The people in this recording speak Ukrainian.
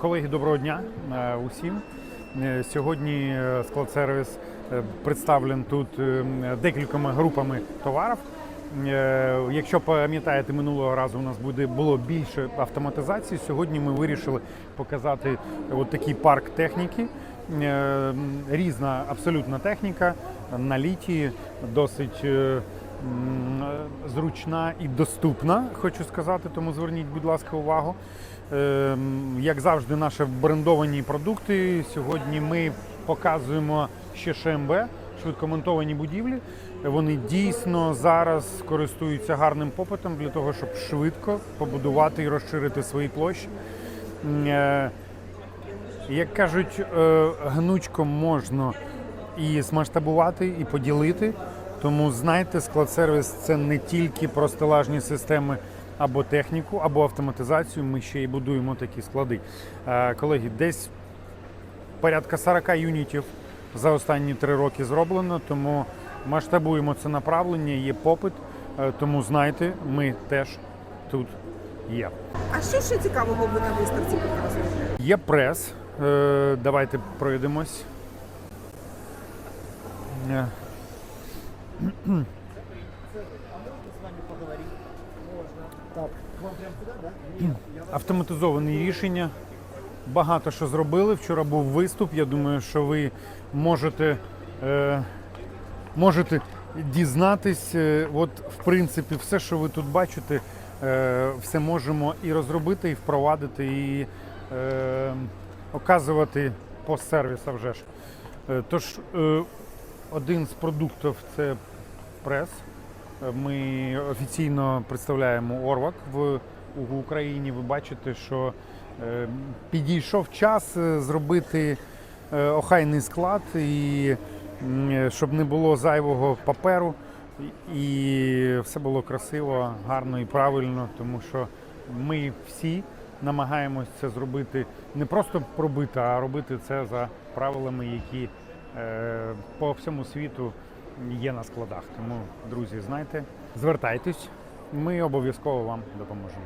Колеги, доброго дня е, усім. Е, Сьогодні е, склад сервіс е, представлен тут декількома групами товарів. Якщо пам'ятаєте, минулого разу у нас буде було більше автоматизації. Сьогодні ми вирішили показати от такий парк техніки. Різна абсолютна техніка на літії, досить зручна і доступна, хочу сказати, тому зверніть, будь ласка, увагу. Ем, Як завжди, наші брендовані продукти. Сьогодні ми показуємо ще ШМБ, швидкомонтовані будівлі. Вони дійсно зараз користуються гарним попитом для того, щоб швидко побудувати і розширити свої площі. Е, Як кажуть, е, гнучко можна і змасштабувати, і поділити. Тому знайте, склад сервіс це не тільки про стелажні системи або техніку, або автоматизацію. Ми ще й будуємо такі склади. Е, Колеги, десь порядка 40 юнітів за останні три роки зроблено, тому масштабуємо це направлення, є попит. Е, Тому знайте, ми теж тут є. А що ще цікавого ви на виставці показуєте? Є прес. Е, Давайте пройдемось. Автоматизовані рішення. Багато що зробили. Вчора був виступ. Я думаю, що ви можете, е, можете дізнатись. Е, От, в принципі, все, що ви тут бачите, е, все можемо і розробити, і впровадити, і е, оказувати постсервіс, а вже ж. Е, Тож, е, один з продуктів це прес. Ми офіційно представляємо Орвак в Україні. Ви бачите, що е, підійшов час е, зробити е, охайний склад, і щоб не було зайвого паперу, і все було красиво, гарно і правильно, тому що ми всі намагаємось це зробити не просто пробити, а робити це за правилами, які по всьому світу є на складах. Тому, друзі, знайте, звертайтесь, ми обов'язково вам допоможемо.